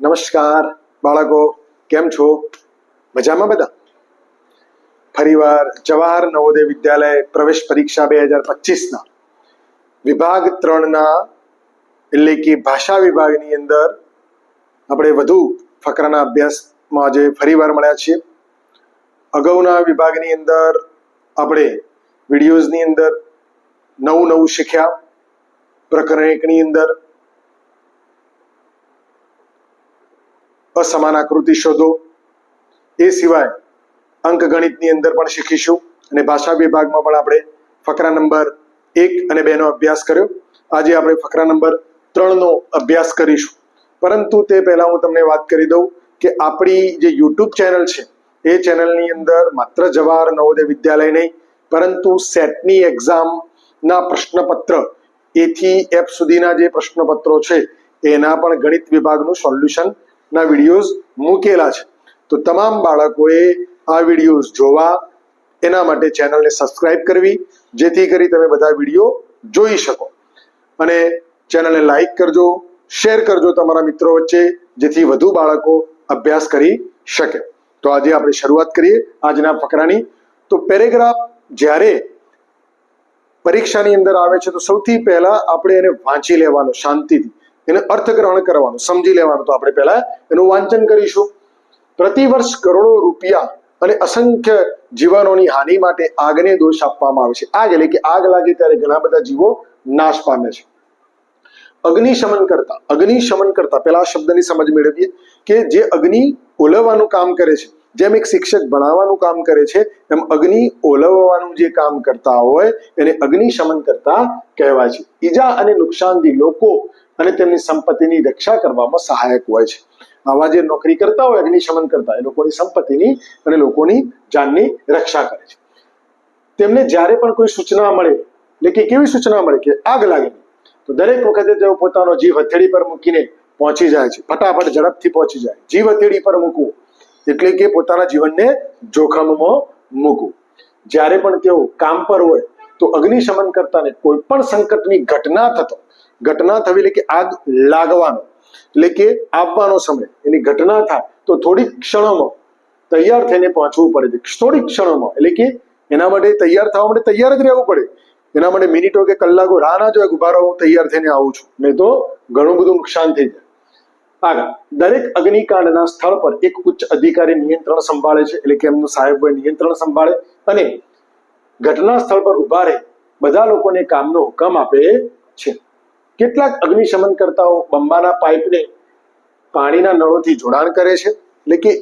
નમસ્કાર, બાળકો, કેમ છો? મજામાં બધા? ફરીવાર જવાહર નવોદય વિદ્યાલય પ્રવેશ પરીક્ષા બે હજાર પચીસના વિભાગ ત્રણના, એટલે કે ભાષા વિભાગની અંદર આપણે વધુ ફકરાના અભ્યાસમાં આજે ફરીવાર મળ્યા છીએ. અગાઉના વિભાગની અંદર આપણે વિડીયોઝની અંદર નવું નવું શીખ્યા. પ્રકરણ એકની અંદર અસમાન આકૃતિ શોધો. એ સિવાય અંકગણિતની અંદર પણ શીખીશું અને ભાષા વિભાગમાં પણ આપણે ફકરા નંબર એક અને બે નો અભ્યાસ કર્યો. આજે આપણે ફકરા નંબર ત્રણનો અભ્યાસ કરીશું. પરંતુ તે પહેલા હું તમને વાત કરી દઉં કે આપણી જે યુટ્યુબ ચેનલ છે, એ ચેનલની અંદર માત્ર જવાહર નવોદય વિદ્યાલય નહીં, પરંતુ સેટની એક્ઝામના પ્રશ્નપત્ર, એથી એપ સુધીના જે પ્રશ્નપત્રો છે, એના પણ ગણિત વિભાગનું સોલ્યુશન ના વિડીયોઝ મૂકેલા છે. તો તમામ બાળકોએ આ વિડીયોઝ જોવા એના માટે ચેનલને સબસ્ક્રાઇબ કરવી, જેથી કરી તમે બધા વીડિયો જોઈ શકો. અને ચેનલને લાઈક કરજો શેર કરજો તમારા મિત્રો વચ્ચે, જેથી વધુ બાળકો અભ્યાસ કરી શકે. તો આજે આપણે શરૂઆત કરીએ આજના ફકરાની. તો પેરેગ્રાફ જ્યારે પરીક્ષાની અંદર આવે છે, તો સૌથી પહેલા આપણે એને વાંચી લેવાનું શાંતિથી. એને અર્થગ્રહણ કરવાનું, સમજી લેવાનું. તો આપણે પહેલા એનું વાંચન કરીશું. પ્રતિવર્ષ કરોડો રૂપિયા અને અસંખ્ય જીવનોની હાનિ માટે આગને દોષ આપવામાં આવે છે. આગ એટલે કે આગ લાગે ત્યારે ઘણા બધા જીવો નાશ પામે છે. અગ્નિશમન કરતા અગ્નિશમન કરતા પેલા શબ્દની સમજ મેળવીએ કે જે અગ્નિ ઓલવવાનું કામ કરે છે, જેમ એક શિક્ષક ભણાવવાનું કામ કરે છે, એમ અગ્નિ ઓલવવાનું જે કામ કરતા હોય, એને અગ્નિશમન કરતા કહેવાય છે. ઈજા અને નુકસાનથી લોકો અને તેમની સંપત્તિની રક્ષા કરવામાં સહાયક હોય છે. આવા જે નોકરી કરતા હોય, અગ્નિશમન કરતા એ લોકોની સંપત્તિની અને લોકોની જાનની રક્ષા કરે છે. તેમને જ્યારે પણ કોઈ સૂચના મળે, એટલે કે કેવી સૂચના મળે કે આગ લાગે, તો દરેક વખતે તેઓ પોતાનો જીવ હથેળી પર મૂકીને પહોંચી જાય છે. ફટાફટ ઝડપથી પહોંચી જાય. જીવ હથેળી પર મૂકવું, એટલે કે પોતાના જીવનને જોખમમાં મૂકવું. જ્યારે પણ તેઓ કામ પર હોય, તો અગ્નિશમન કરતાને કોઈ પણ સંકટની ઘટના થતો ઘટના થવી એટલે કે આગ લાગવાનો. એટલે કે આવવાનો સમય. એની ઘટના થાય તો થોડીક ક્ષણોમાં તૈયાર થઈને પહોંચવું પડે છે. થોડીક ક્ષણોમાં. એટલે કે એના માટે તૈયાર થવા માટે તૈયાર જ રહેવું પડે. એના માટે મિનિટો કે કલાકો રાહ ના જોઈએ ઊભા રહો તૈયાર થઈને આવું છું. નહીં તો ઘણું બધું નુકસાન થઈ જાય. આગળ. દરેક અગ્નિકાંડના સ્થળ પર એક ઉચ્ચ અધિકારી નિયંત્રણ સંભાળે છે. એટલે કે એમનું સાહેબ હોય નિયંત્રણ સંભાળે અને ઘટના સ્થળ પર ઊભા રહે બધા લોકોને કામનો હુકમ આપે છે. કેટલાક અગ્નિશમન કરતાઓ બંબાના પાઇપને પાણીના નળોથી જોડાણ કરે છે. એટલે કે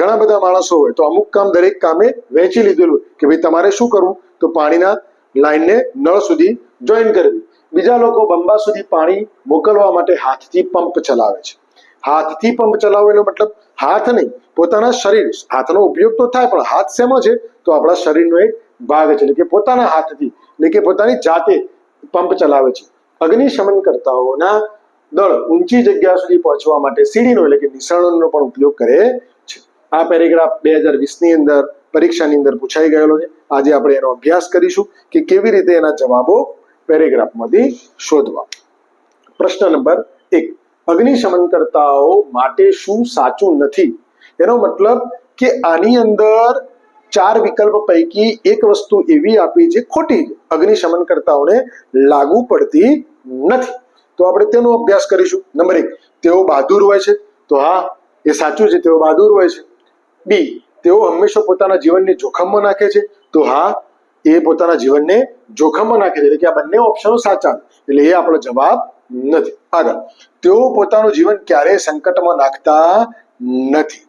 ઘણા બધા માણસો હોય તો અમુક કામ દરેક કામે વહેંચી લીધેલું કે ભાઈ તમારે શું કરવું? તો પાણીના લાઈનને નળ સુધી જોઈન કરવી બીજા લોકો બંબા સુધી પાણી મોકલવા માટે હાથથી પંપ ચલાવે છે. હાથથી પંપ ચલાવેલો મતલબ હાથ નહીં, પોતાના શરીર. હાથનો ઉપયોગ તો થાય પણ હાથ શેમાં છે? તો આપણા શરીરનો એક ભાગ છે. એટલે કે પોતાના હાથથી, એટલે કે પોતાની જાતે પંપ ચલાવે છે. અગ્નિશમન કરતાઓના દળ ઊંચી જગ્યા સુધી પહોંચવા માટે સીડીનો એટલે કે નિશાળોનો પણ ઉપયોગ કરે છે. આ પેરેગ્રાફ બે હજાર વીસની અંદર પરીક્ષાની અંદર પૂછાઈ ગયેલો છે. આજે આપણે એનો અભ્યાસ કરીશું કે કેવી રીતે એના જવાબો પેરેગ્રાફમાંથી શોધવા. પ્રશ્ન નંબર એક અગ્નિશમન કરતાઓ માટે શું સાચું નથી? એનો મતલબ કે આની અંદર ચાર વિકલ્પ પૈકી એક વસ્તુ એવી આપી જે ખોટી અગ્નિશમન કરતાઓને લાગુ પડતી નથી. તો આપણે તેનો અભ્યાસ કરીશું. નંબર એક, તેઓ બહાદુર હોય છે? તો હા, એ સાચું છે, તેઓ બહાદુર હોય છે. બી, તેઓ હંમેશા પોતાના જીવનને જોખમમાં નાખે છે? તો હા, એ પોતાના જીવનને જોખમમાં નાખે છે. એટલે કે આ બંને ઓપ્શનો સાચા એટલે એ આપણો જવાબ નથી. આગળ, તેઓ પોતાનું જીવન ક્યારેય સંકટમાં નાખતા નથી.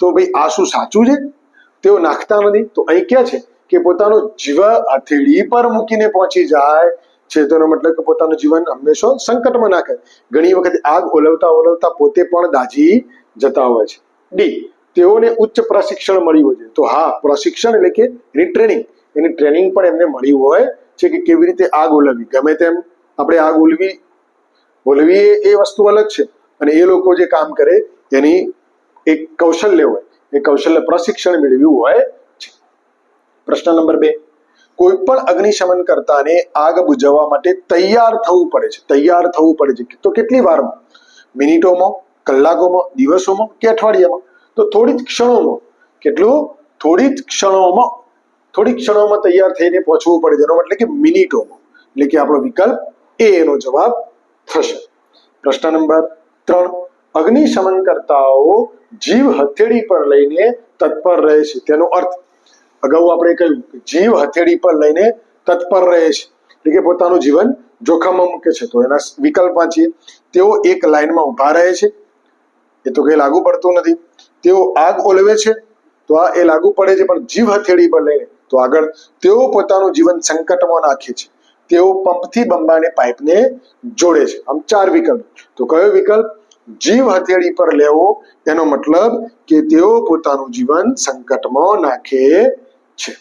તો ભાઈ આ શું સાચું છે? તેઓ નાખતા નથી. તો અહીં ક્યાં છે કે પોતાનું જીવન હથેળી પર મૂકીને પહોંચી જાય છે. તેનો મતલબ કે પોતાનું જીવન હંમેશા સંકટમાં નાખે. ઘણી વખત આગ ઓલવતા ઓલવતા પોતે પણ દાજી જતા હોય છે. ડી તેઓને ઉચ્ચ પ્રશિક્ષણ મળ્યું હોય છે. તો હા, પ્રશિક્ષણ એટલે કે એની ટ્રેનિંગ. એની ટ્રેનિંગ પણ એમને મળી હોય છે કે કેવી રીતે આગ ઓલવવી. ગમે તેમ આપણે આગ ઓલવી ઓલવી એ વસ્તુ અલગ છે. અને એ લોકો જે કામ કરે એની એક કૌશલ્ય હોય. એ કૌશલ્ય પ્રશિક્ષણ મેળવ્યું હોય છે. પ્રશ્ન નંબર બે. કોઈ પણ અગ્નિશમન કરતાને આગ બુઝાવવા માટે તૈયાર થવું પડે છે. તૈયાર થવું પડે છે. તો કેટલી વારમાં? મિનિટોમાં? કલાકોમાં? દિવસોમાં? કે અઠવાડિયામાં? તો થોડી જ ક્ષણોમાં. કેટલું? થોડી જ ક્ષણોમાં. થોડી ક્ષણોમાં તૈયાર થઈને પહોંચવું પડે જેનો એટલે કે મિનિટોમાં. એટલે કે આપણો વિકલ્પ એ એનો જવાબ થશે. પ્રશ્ન નંબર ત્રણ. અગ્નિશમન કરતાઓ જીવ હથેળી પર લઈને તત્પર રહે છે. તેનો અર્થ, અગાઉ આપણે કહ્યું જીવ હથેળી પર લઈને તત્પર રહે છે. એટલે કે પોતાનું જીવન જોખમમાં મૂકે છે. તો એના વિકલ્પ વાંચીએ તેઓ એક લાઈનમાં ઊભા રહે છે. એ તો કંઈ લાગુ પડતું નથી. તેઓ આગ ઓલવે છે. તો આ એ લાગુ પડે છે. પણ જીવ હથેળી પર લઈને, તો આગળ તેઓ પોતાનું જીવન સંકટમાં નાખે છે. તેઓ પંપથી બંબાને પાઇપને જોડે છે. આમ ચાર વિકલ્પ. તો કયો વિકલ્પ? જીવ હથેળી પર લેવો, એનો મતલબ કે તેઓ પોતાનું જીવન સંકટમાં નાખે છે.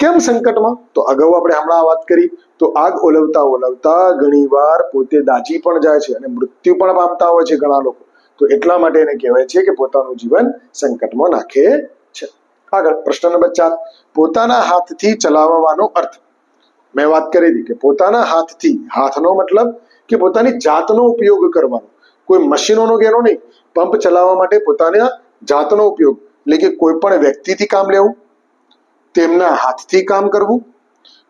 કેમ સંકટમાં? તો અગાઉ આપણે હમણાં વાત કરી, તો આગ ઓલવતા ઓલવતા ઘણીવાર પોતે દાજી પણ જાય છે અને મૃત્યુ પણ પામતા હોય છે ઘણા લોકો. તો એટલા માટે એને કહેવાય છે કે પોતાનું જીવન સંકટમાં નાખે છે. આગળ પ્રશ્ન નંબર ચાર. પોતાના હાથથી ચલાવવાનો અર્થ. મેં વાત કરી હતી કે પોતાના હાથથી, હાથનો મતલબ કે પોતાની જાતનો ઉપયોગ કરવાનો. કોઈ મશીનોનો ઘેરો નહીં. પંપ ચલાવવા માટે પોતાના જાતનો ઉપયોગ. એટલે કે કોઈ પણ વ્યક્તિથી કામ લેવું, તેમના હાથથી કામ કરવું,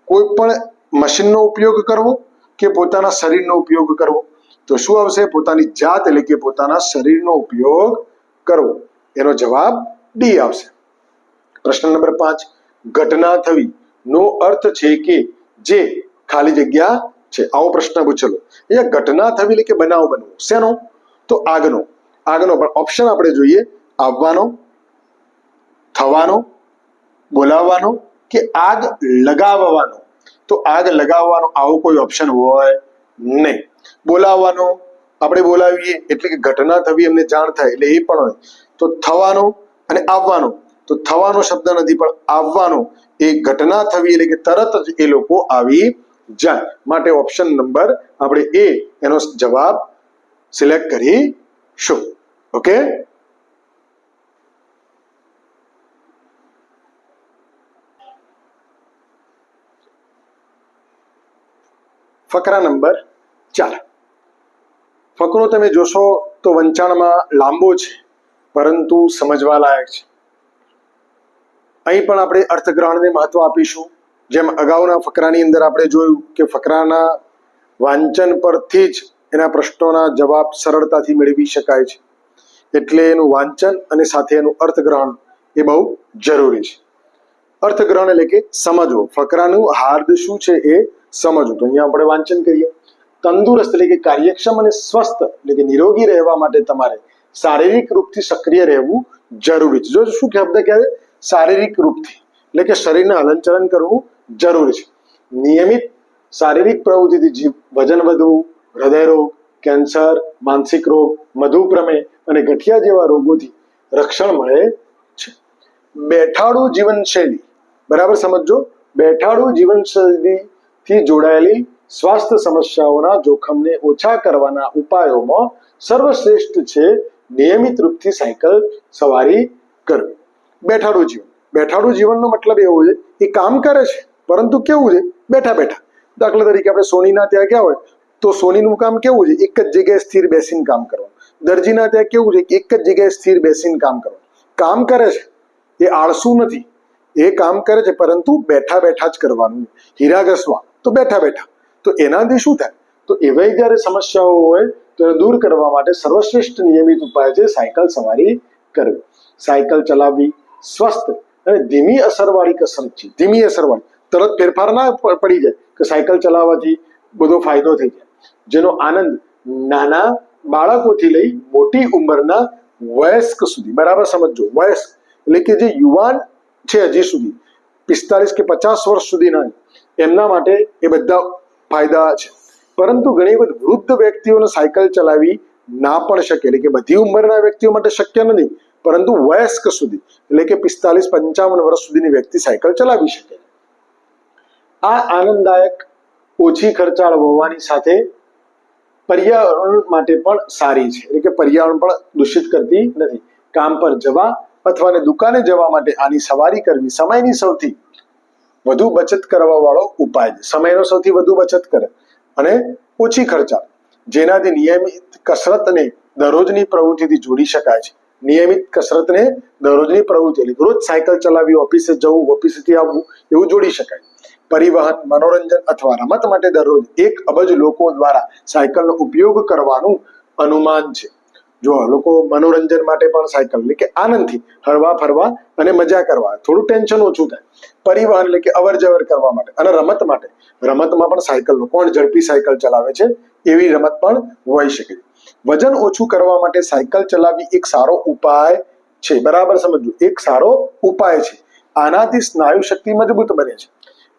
કોઈ પણ મશીનનો ઉપયોગ કરવો કે પોતાના શરીરનો ઉપયોગ કરવો. તો શું આવશે? પોતાની જાત એટલે કે પોતાના શરીરનો ઉપયોગ કરવો. એનો જવાબ ડી આવશે. પ્રશ્ન નંબર પાંચ. ઘટના થવી. નો અર્થ છે કે જે ખાલી જગ્યા છે. આવો પ્રશ્ન પૂછેલો. અહીંયા ઘટના થવી એટલે કે બનાવ બનવો? શેનો? તો આગનો. આગનો પણ ઓપ્શન આપણે જોઈએ. આવવાનો, થવાનો, બોલાવવાનો કે આગ લગાવવાનો? તો આગ લગાવવાનો આવો કોઈ ઓપ્શન હોય નહીં. બોલાવવાનો આપણે બોલાવીએ એટલે કે ઘટના થવી એમને જાણ થાય એટલે એ પણ હોય. તો થવાનો અને આવવાનો. તો થવાનો શબ્દ નથી પણ આવવાનો. એ ઘટના થવી એટલે કે તરત જ એ લોકો આવી જાય માટે ઓપ્શન નંબર આપણે એ એનો જવાબ સિલેક્ટ કરીશું. ઓકે ફકરા નંબર ચાર. ફકરો તમે જોશો તો વંચાણમાં લાંબો છે, પરંતુ સમજવા લાયક છે. અહીં પણ આપણે અર્થગ્રહણને મહત્વ આપીશું. જેમ અગાઉના ફકરાની અંદર આપણે જોયું કે ફકરાના વાંચન પરથી જ એના પ્રશ્નોના જવાબ સરળતાથી મેળવી શકાય છે. એટલે એનું વાંચન અને સાથે એનું અર્થગ્રહણ એ બહુ જરૂરી છે. અર્થગ્રહણ એટલે કે સમજવું. ફકરાનું હાર્દ શું છે એ સમજવું. તો અહીંયા આપણે વાંચન કરીએ. તંદુરસ્ત એટલે કે કાર્યક્ષમ અને સ્વસ્થ એટલે કે નિરોગી રહેવા માટે તમારે શારીરિક રૂપથી સક્રિય રહેવું જરૂરી છે. જો શું કહેવાય શારીરિક રૂપથી. એટલે કે શરીરને હલનચલન કરવું જરૂરી છે. નિયમિત શારીરિક પ્રવૃત્તિથી વજન વધવું હૃદયરોગ કેન્સર, માનસિક રોગ મધુપ્રમેહ અને ગઠિયા જેવા રોગોથી રક્ષણ મળે છે. બેઠાડું જીવનશૈલી, બરાબર સમજો બેઠાડું જીવનશૈલીથી જોડાયેલી સ્વાસ્થ્ય સમસ્યાઓના જોખમને ઓછા કરવાના ઉપાયોમાં સર્વશ્રેષ્ઠ છે નિયમિત રૂપથી સાયકલ સવારી કરવી. બેઠાડું જીવન. બેઠાડું જીવનનો મતલબ એવો છે એ કામ કરે છે, પરંતુ કેવું છે? બેઠા બેઠા. દાખલા તરીકે આપણે સોનીના ત્યાં ગયા હોય, તો સોનીનું કામ કેવું છે? એક જ જગ્યાએ સ્થિર બેસીને કામ કરવાનું. દરજીના ત્યાં કેવું છે? એક જ જગ્યાએ સ્થિર બેસીને કામ કરવાનું. કામ કરે છે. એ આળસુ નથી. એ કામ કરે છે, પરંતુ બેઠા બેઠા જ કરવાનું. હીરા ઘસવા તો બેઠા બેઠા. તો એનાથી શું થાય? તો એવાય જ્યારે સમસ્યાઓ હોય, તો એને દૂર કરવા માટે સર્વશ્રેષ્ઠ નિયમિત ઉપાય છે સાયકલ સવારી કરવી. સાયકલ ચલાવવી, સ્વસ્થ અને ધીમી અસરવાળી કસરત છે ધીમી અસરવાળી. તરત ફેરફાર ના પડી જાય કે સાયકલ ચલાવવાથી બધો ફાયદો થઈ જાય. જેનો આનંદ નાના બાળકોથી લઈ મોટી ઉંમરના વયસ્ક સુધી. બરાબર સમજો વયસ્ક. એટલે કે જે યુવાન છે હજી સુધી. પિસ્તાલીસ કે પચાસ વર્ષ સુધીના એમના માટે એ બધા ફાયદા છે. પરંતુ ઘણી વખત વૃદ્ધ વ્યક્તિઓને સાયકલ ચલાવી ના પણ શકે. એટલે કે બધી ઉંમરના વ્યક્તિઓ માટે શક્ય નથી. પરંતુ વયસ્ક સુધી, એટલે કે પિસ્તાલીસ પંચાવન વર્ષ સુધીની વ્યક્તિ સાયકલ ચલાવી શકે આ આનંદદાયક ઓછી ખર્ચાળ હોવાની સાથે પર્યાવરણ માટે પણ સારી છે. એટલે કે પર્યાવરણ પણ દૂષિત કરતી નથી. કામ પર જવા અથવા ને દુકાને જવા માટે આની સવારી કરવી સમયની સૌથી વધુ બચત કરવા વાળો ઉપાય છે. સમયનો સૌથી વધુ બચત કરે અને ઓછી ખર્ચાળ, જેનાથી નિયમિત કસરત અને દરરોજની પ્રવૃત્તિથી જોડી શકાય છે. નિયમિત કસરતને દરરોજની પ્રવૃત્તિ. એટલે રોજ સાયકલ ચલાવવી ઓફિસે જવું, ઓફિસેથી આવવું, એવું જોડી શકાય. પરિવહન, મનોરંજન અથવા રમત માટે દરરોજ એક અબજ લોકો દ્વારા સાયકલનો ઉપયોગ કરવાનું અનુમાન છે. જો લોકો મનોરંજન માટે પણ સાયકલ, એટલે કે આનંદથી હરવા ફરવા અને મજા કરવા, થોડું ટેન્શન ઓછું થાય. પરિવહન, એટલે કે અવર જવર કરવા માટે અને રમત માટે. રમતમાં પણ સાયકલ કોણ ઝડપી સાયકલ ચલાવે છે, એવી રમત પણ હોઈ શકે. વજન ઓછું કરવા માટે સાયકલ ચલાવવી એક સારો ઉપાય છે. બરાબર સમજજો એક સારો ઉપાય છે. આનાથી સ્નાયુ શક્તિ મજબૂત બને છે.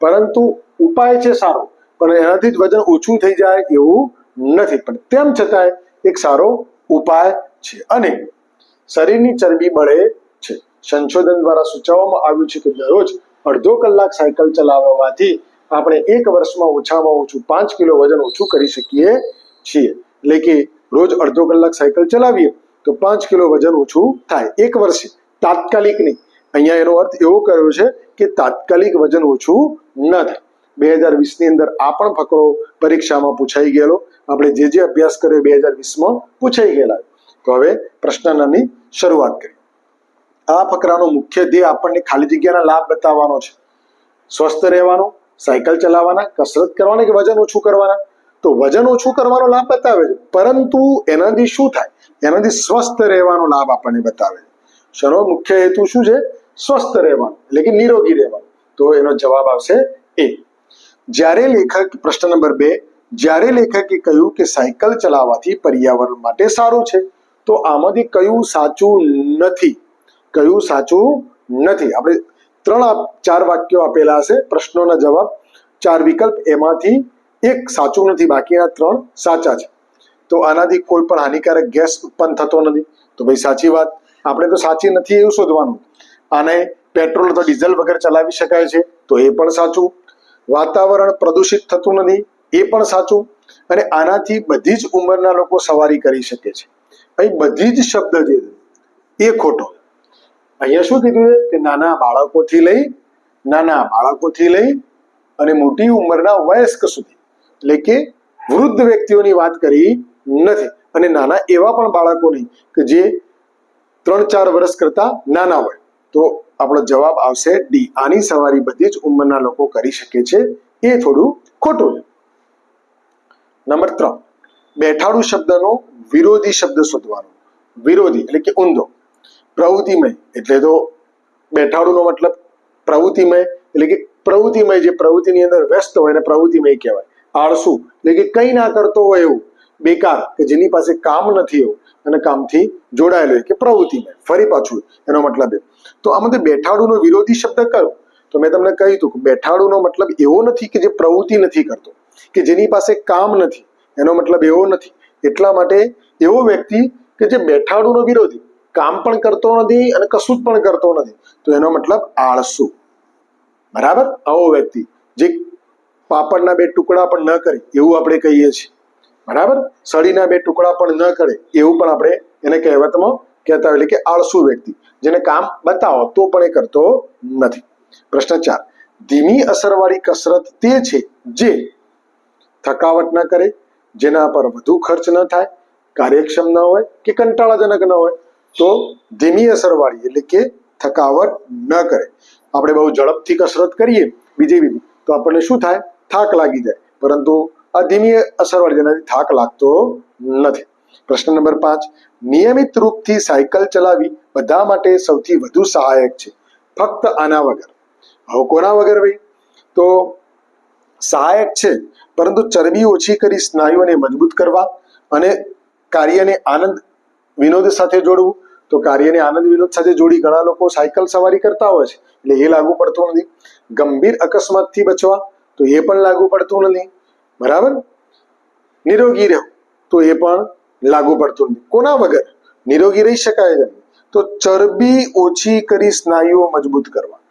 પરંતુ ઉપાય છે સારો, પણ એનાથી જ વજન ઓછું થઈ જાય એવું નથી. પણ તેમ છતાંય એક સારો ઉપાય છે. અને શરીરની ચરબી બળે છે. સંશોધન દ્વારા સૂચવવામાં આવ્યું છે કે દરરોજ અડધો કલાક સાયકલ ચલાવવાથી આપણે એક વર્ષમાં ઓછામાં ઓછું પાંચ કિલો વજન ઓછું કરી શકીએ છીએ. એટલે કે રોજ અડધો કલાક સાયકલ ચલાવીએ, તો પાંચ કિલો વજન ઓછું થાય. એક વર્ષે. તાત્કાલિક નહીં. અહીંયા એનો અર્થ એવો કર્યો છે કે તાત્કાલિક વજન ઓછું ન થાય. બે હજાર વીસની અંદર આ પણ ફકરો પરીક્ષામાં પૂછાઈ ગયેલો. આપણે જે જે અભ્યાસ કર્યો બે હજાર વીસમાં પૂછાઈ ગયેલા. તો હવે પ્રશ્નની શરૂઆત કરીએ. આ ફકરાનો મુખ્ય ધ્યેય આપણને ખાલી જગ્યાના લાભ બતાવવાનો છે. સ્વસ્થ રહેવાનો, સાયકલ ચલાવવાના, કસરત કરવાના કે વજન ઓછું કરવાના? તો વજન ઓછું કરવાનો લાભ બતાવે છે. પરંતુ એનાથી શું થાય? એનાથી સ્વસ્થ રહેવાનો લાભ આપણને બતાવે છે. શનો મુખ્ય હેતુ શું છે? સ્વસ્થ રહેવાનું, એટલે કે નિરોગી રહેવાનું. તો એનો જવાબ આવશે એ. જ્યારે લેખક, પ્રશ્ન નંબર બે, જ્યારે લેખકે કહ્યું કે સાયકલ ચલાવવાથી પર્યાવરણ માટે સારું છે, તો આમાંથી કયું સાચું નથી? કયું સાચું નથી? આપણે ત્રણ, ચાર વાક્યો આપેલા હશે પ્રશ્નોના જવાબ. ચાર વિકલ્પ એમાંથી એક સાચું નથી બાકીના ત્રણ સાચા છે. તો આનાથી કોઈ પણ હાનિકારક ગેસ ઉત્પન્ન થતો નથી. તો ભાઈ સાચી વાત, આપણે તો સાચી નથી એવું શોધવાનું. આને પેટ્રોલ અથવા ડીઝલ વગર ચલાવી શકાય છે, તો એ પણ સાચું. વાતાવરણ પ્રદૂષિત થતું નથી, એ પણ સાચું. અને આનાથી બધી જ ઉંમરના લોકો સવારી કરી શકે છે. અહીં બધી જ શબ્દ જે એ ખોટો. અહીંયા શું કીધું છે કે નાના બાળકોથી લઈ, નાના બાળકોથી લઈ અને મોટી ઉંમરના વયસ્ક સુધી એટલે કે વૃદ્ધ વ્યક્તિઓની વાત કરી નથી. અને નાના એવા પણ બાળકોની કે જે ત્રણ ચાર વર્ષ કરતા નાના હોય. તો આપણો જવાબ આવશે ડી. આની સવારી બધી જ ઉંમરના લોકો કરી શકે છે. એ થોડું ખોટું છે. નંબર ત્રણ. બેઠાડું શબ્દનો વિરોધી શબ્દ શોધવાનો. વિરોધી એટલે કે ઊંધો. પ્રવૃત્તિમય એટલે તો બેઠાડુનો મતલબ પ્રવૃત્તિમય એટલે કે પ્રવૃત્તિમય જે પ્રવૃત્તિની અંદર વ્યસ્ત હોય એને પ્રવૃત્તિમય કહેવાય. આળસુ એટલે કે કંઈ ના કરતો હોય એવું. બેકાર, કે જેની પાસે કામ નથી એવું, અને કામથી જોડાયેલો કે પ્રવૃત્તિને ફરી પાછું એનો મતલબ એ. તો આમાંથી બેઠાડુનો વિરોધી શબ્દ કયો? તો મેં તમને કહ્યું હતું કે બેઠાડુનો મતલબ એવો નથી કે જે પ્રવૃત્તિ નથી કરતો, કે જેની પાસે કામ નથી, એનો મતલબ એવો નથી. એટલા માટે એવો વ્યક્તિ કે જે બેઠાડુંનો વિરોધી, કામ પણ કરતો નથી અને કશું જ પણ કરતો નથી, તો એનો મતલબ આળસુ. બરાબર? આવો વ્યક્તિ, જે પાપડના બે ટુકડા પણ ન કરે, એવું આપણે કહીએ છીએ. બરાબર? સળીના બે ટુકડા પણ ન કરે, એવું પણ આપણે એને કહેવતમાં કહેતા એટલે કે આળસુ વ્યક્તિ, જેને કામ બતાવો તો પણ એ કરતો નથી. પ્રશ્ન ચાર. ધીમી અસરવાળી કસરત તે છે જે થકાવટ ન કરે, જેના પર વધુ ખર્ચ ન થાય, કાર્યક્ષમ ન હોય કે કંટાળાજનક ન હોય. તો ધીમી અસરવાળી એટલે કે થકાવટ ન કરે. આપણે બહુ ઝડપથી કસરત કરીએ બીજી બીજી તો આપણને શું થાય? થાક લાગી જાય. પરંતુ આ ધીમી અસરવાળી જેનાથી થાક લાગતો નથી. પ્રશ્ન નંબર પાંચ, નિયમિત રૂપથી સાયકલ ચલાવી બધા માટે સૌથી વધુ સહાયક છે. ફક્ત આના વગર. હવે કોના વગર ભાઈ? તો સહાયક છે, પરંતુ ચરબી ઓછી કરી સ્નાયુઓને મજબૂત કરવા અને કાર્યને આનંદ, વિનોદ સાથે જોડવું. તો કાર્યને આનંદ, વિનોદ સાથે જોડી ઘણા લોકો સાયકલ સવારી કરતા હોય છે. એટલે એ લાગુ પડતું નથી. ગંભીર અકસ્માતથી બચવા તો એ પણ લાગુ પડતું નથી બરાબર નિરોગી રહેવું તો એ પણ લાગુ પડતું નથી કોના વગર નિરોગી રહી શકાય જ નહીં તો ચરબી ઓછી કરી સ્નાયુઓ મજબૂત કરવા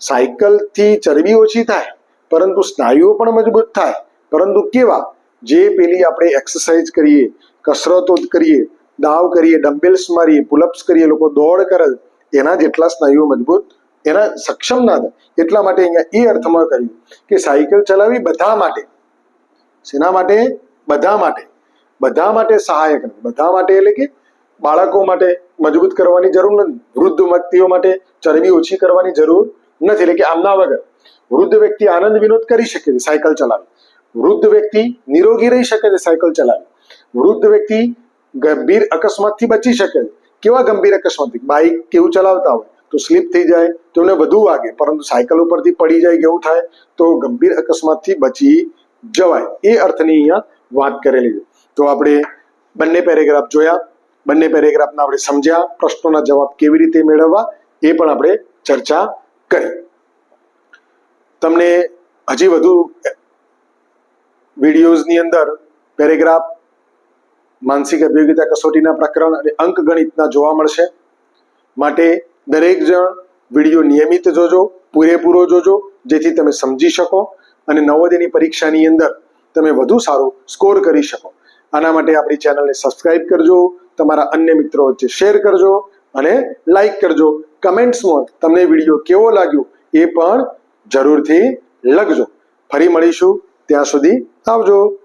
સાયકલથી ચરબી ઓછી થાય પરંતુ સ્નાયુઓ પણ મજબૂત થાય પરંતુ કેવા જે પેલી આપણે એક્સરસાઇઝ કરીએ કસરતો કરીએ દાવ કરીએ ડમ્બેલ્સ મારીએ પુલઅપ્સ કરીએ લોકો દોડ કરે એના જેટલા સ્નાયુઓ મજબૂત એના સક્ષમ ના થાય એટલા માટે અહીંયા એ અર્થમાં કહ્યું કે સાયકલ ચલાવવી બધા માટે. શેના માટે? બધા માટે. બધા માટે સહાયક નથી. બધા માટે એટલે કે બાળકો માટે મજબૂત કરવાની જરૂર નથી. વૃદ્ધ વ્યક્તિઓ માટે ચરબી ઓછી કરવાની જરૂર નથી. એટલે કે આમના વગર. વૃદ્ધ વ્યક્તિ આનંદ વિનોદ કરી શકે છે સાયકલ ચલાવી. વૃદ્ધ વ્યક્તિ નિરોગી રહી શકે છે સાયકલ ચલાવી. વૃદ્ધ વ્યક્તિ ગંભીર અકસ્માતથી બચી શકે છે. કેવા ગંભીર અકસ્માતથી? બાઇક કેવું ચલાવતા હોય? તો સ્લીપ થઈ જાય, તો એમને વધુ વાગે. પરંતુ સાયકલ ઉપરથી પડી જાય કેવું થાય, તો ગંભીર અકસ્માતથી બચી જવાય. એ અર્થની અહીંયા વાત કરેલી છે. તો આપણે બંને પેરેગ્રાફ જોયા. બંને પેરેગ્રાફના આપણે સમજ્યા. પ્રશ્નોના જવાબ કેવી રીતે મેળવવા, એ પણ આપણે ચર્ચા કરી. તમને હજી વધુ વિડીયોઝની અંદર પેરેગ્રાફ, માનસિક અભિયોગિતા કસોટીના પ્રકરણ અને અંક ગણિતના જોવા મળશે. માટે દરેક જણ વીડિયો નિયમિત જોજો, પૂરેપૂરો જોજો, જેથી તમે સમજી શકો અને નવોદયની પરીક્ષાની અંદર તમે વધુ સારો સ્કોર કરી શકો. આના માટે આપણી ચેનલને સબસ્ક્રાઇબ કરજો, તમારા અન્ય મિત્રો વચ્ચે શેર કરજો અને લાઈક કરજો. કમેન્ટ્સમાં તમને વીડિયો કેવો લાગ્યો એ પણ જરૂરથી લખજો. ફરી મળીશું. ત્યાં સુધી આવજો.